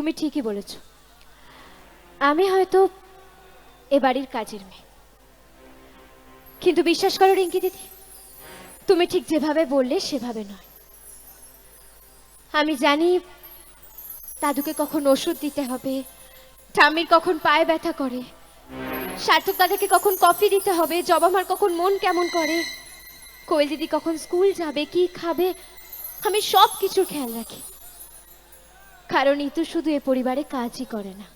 তুমি ঠিকই বলেছ। আমি হয়তো এ বাড়ির কাজের মেয়ে। কিন্তু বিশ্বাস করো রিঙ্কি দিদি, তুমি ঠিক যেভাবে বললে সেভাবে নয়। আমি জানি দাদুকে কখন ওষুধ দিতে হবে, ঠাম্মির কখন পায়ে ব্যথা করে, সার্থক দাদাকে কখন কফি দিতে হবে, জবামার কখন মন কেমন করে, কোয়েল দিদি কখন স্কুল যাবে, কি খাবে, আমি সব কিছুর খেয়াল রাখি। কারণ ইতু শুধু এ পরিবারে কাজই করে না।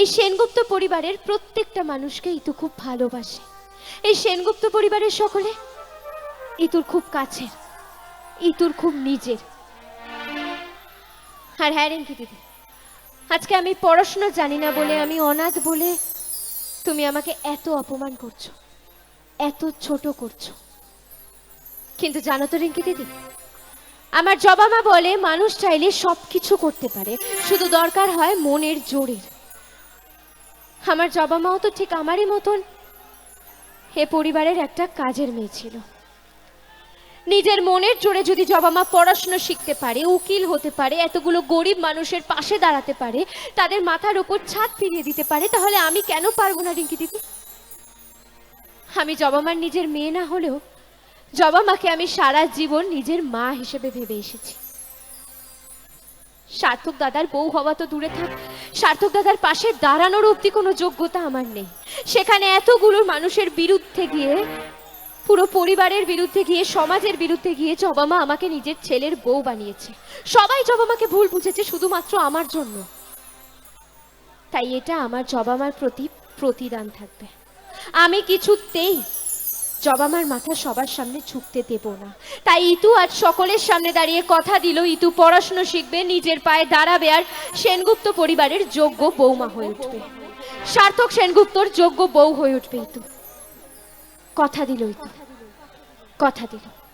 এই সেনগুপ্ত পরিবারের প্রত্যেকটা মানুষকে ইতু খুব ভালোবাসে। এই সেনগুপ্ত পরিবারের সকলে ইতুর খুব কাছের, ইতুর খুব নিজের। আর হ্যাঁ রিঙ্কি দিদি, আজকে আমি পড়াশোনা জানি না বলে, আমি অনাথ বলে তুমি আমাকে এত অপমান করছ, এত ছোট করছ। কিন্তু জানো তো রিঙ্কি দিদি আমার জবা মা বলে, মানুষ চাইলে সব কিছু করতে পারে, শুধু দরকার হয় মনের জোরের আমার জবা মাও তো ঠিক আমারই মতন। এ পরিবারের একটা কাজের মেয়ে ছিল। নিজের মনের জোরে যদি জবা মা পড়াশোনা শিখতে পারে, উকিল হতে পারে, এতগুলো গরিব মানুষের পাশে দাঁড়াতে পারে, তাদের মাথার উপর ছাদ ফিরিয়ে দিতে পারে, তাহলে আমি কেন পারব না, রিঙ্কি দিদি? আমি জবা মার নিজের মেয়ে না হলেও জবা মাকে আমি সারা জীবন নিজের মা হিসেবে ভেবে এসেছি। সার্থক দাদার বউ হওয়া তো দূরে থাক। সার্থক দাদার পাশে দাঁড়ানোর অবধি কোনো যোগ্যতা আমার নেই। সেখানে এতগুলো মানুষের বিরুদ্ধে গিয়ে, পুরো পরিবারের বিরুদ্ধে গিয়ে, সমাজের বিরুদ্ধে গিয়ে জবামা আমাকে নিজের ছেলের বউ বানিয়েছে। সবাই জবামাকে ভুল বুঝেছে শুধুমাত্র আমার জন্য। তাই এটা আমার জবামার প্রতি প্রতিদান থাকবে। আমি কিছুতেই জবামার মাথা সবার সামনে ঝুঁকতে দেব না। তাই ইতু আজ সকলের সামনে দাঁড়িয়ে কথা দিল, ইতু পড়াশুনো শিখবে, নিজের পায়ে দাঁড়াবে আর সেনগুপ্ত পরিবারের যোগ্য বৌমা হয়ে উঠবে। সার্থক সেনগুপ্তর যোগ্য বউ হয়ে উঠবে ইতু। কথা দিল ইতু। কথা দিল।